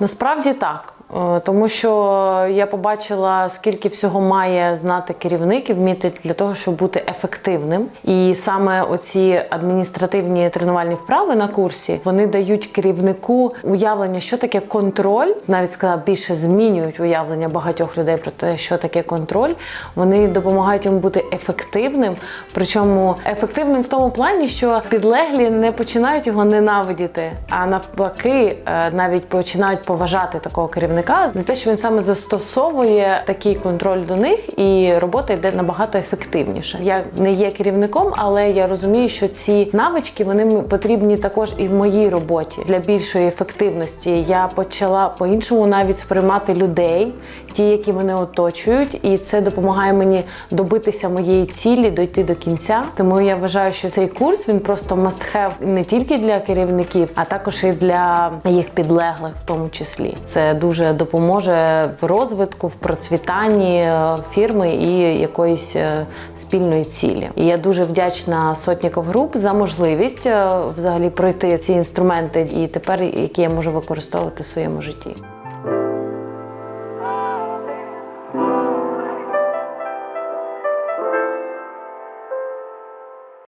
Насправді так. Е, Тому що я побачила, скільки всього має знати керівник і вміти для того, щоб бути ефективним. І саме оці адміністративні тренувальні вправи на курсі вони дають керівнику уявлення, що таке контроль. Навіть сказала, більше змінюють уявлення багатьох людей про те, що таке контроль. Вони допомагають йому бути ефективним. Причому ефективним в тому плані, що підлеглі не починають його ненавидіти, а навпаки, е, навіть починають поважати такого керівника за те, що він саме застосовує такий контроль до них, і робота йде набагато ефективніше. Я не є керівником, але я розумію, що ці навички вони потрібні також і в моїй роботі для більшої ефективності. Я почала по-іншому навіть сприймати людей, ті, які мене оточують, і це допомагає мені добитися моєї цілі, дойти до кінця. Тому я вважаю, що цей курс він просто must have не тільки для керівників, а також і для їх підлеглих, в тому числі. Це дуже допоможе в розвитку, в процвітанні е, фірми і якоїсь е, спільної цілі. І я дуже вдячна Сотніков Груп за можливість е, взагалі пройти ці інструменти і тепер які я можу використовувати в своєму житті.